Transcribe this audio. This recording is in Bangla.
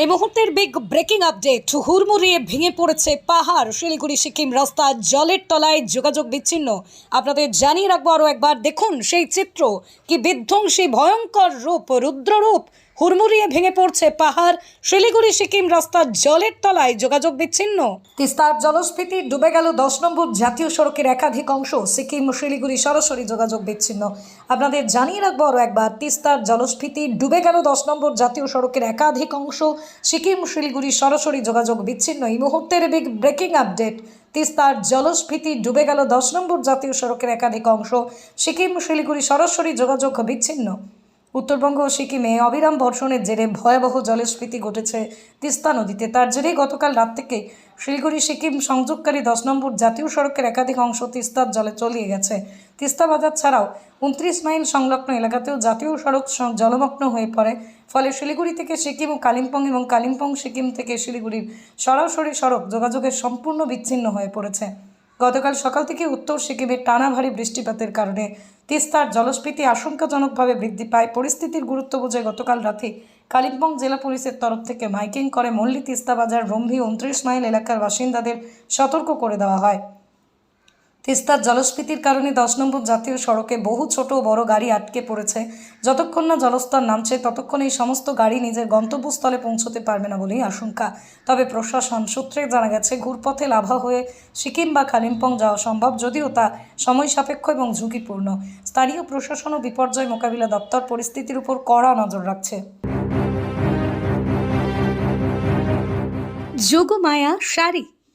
এই মুহূর্তের বিগ ব্রেকিং আপডেট হুড়মুড়িয়ে ভেঙে পড়েছে পাহাড়। শিলিগুড়ি, সিকিম রাস্তা, জলের তলায় যোগাযোগ বিচ্ছিন্ন। আপনাদের জানিয়ে রাখব আরও একবার, দেখুন সেই চিত্র, কি বিধ্বংসী, ভয়ঙ্কর রূপ, রুদ্ররূপ। হুড়মুড়িয়ে ভেঙে পড়ছে পাহাড়। শিলিগুড়ি, সিকিম রাস্তার জলের তলায় যোগাযোগ বিচ্ছিন্ন। তিস্তার জলস্ফীতি ডুবে গেল দশ নম্বর জাতীয় সড়কের একাধিক অংশ। সিকিম, শিলিগুড়ি সরাসরি যোগাযোগ বিচ্ছিন্ন। আপনাদের জানিয়ে রাখব আরও একবার, তিস্তার জলস্ফীতি ডুবে গেল দশ নম্বর জাতীয় সড়কের একাধিক অংশ। সিকিম, শিলিগুড়ি সরাসরি যোগাযোগ বিচ্ছিন্ন। এই মুহূর্তের বিগ ব্রেকিং আপডেট। তিস্তার জলস্ফীতি ডুবে গেল দশ নম্বর জাতীয় সড়কের একাধিক অংশ। সিকিম, শিলিগুড়ি সরাসরি যোগাযোগ বিচ্ছিন্ন। উত্তরবঙ্গ ও সিকিমে অবিরাম বর্ষণের জেরে ভয়াবহ জলস্ফীতি ঘটেছে তিস্তা নদীতে। তার জেরে গতকাল রাত থেকে শিলিগুড়ি, সিকিম সংযোগকারী দশ নম্বর জাতীয় সড়কের একাধিক অংশ তিস্তার জলে তলিয়ে গেছে। তিস্তা বাজার ছাড়াও উনত্রিশ মাইল সংলগ্ন এলাকাতেও জাতীয় সড়ক জলমগ্ন হয়ে পড়ে। ফলে শিলিগুড়ি থেকে সিকিম ও কালিম্পং এবং কালিম্পং, সিকিম থেকে শিলিগুড়ির সরাসরি সড়ক যোগাযোগের সম্পূর্ণ বিচ্ছিন্ন হয়ে পড়েছে। গতকাল সকাল থেকে উত্তর সিকিমে টানা ভারী বৃষ্টিপাতের কারণে তিস্তার জলস্ফীতি আশঙ্কাজনকভাবে বৃদ্ধি পায়। পরিস্থিতির গুরুত্ব বুঝে গতকাল রাতে কালিম্পং জেলা পুলিশের তরফ থেকে মাইকিং করে মল্লি তিস্তা বাজার রম্ভি উনত্রিশ মাইল এলাকার বাসিন্দাদের সতর্ক করে দেওয়া হয়। তিস্তার জলস্ফীতির কারণে দশ নম্বর জাতীয় সড়কে বহু ছোট ও বড় গাড়ি আটকে পড়েছে। যতক্ষণ না জলস্তর নামছে, ততক্ষণ এই সমস্ত গাড়ি নিজের গন্তব্যস্থলে পৌঁছতে পারবে না বলেই আশঙ্কা। তবে প্রশাসন সূত্রে জানা গেছে, ঘুরপথে লাভা হয়ে সিকিম বা কালিম্পং যাওয়া সম্ভব যদিও তা সময় সাপেক্ষ এবং ঝুঁকিপূর্ণ। স্থানীয় প্রশাসন ও বিপর্যয় মোকাবিলা দপ্তর পরিস্থিতির উপর কড়া নজর রাখছে। যোগমায়া শাড়ি।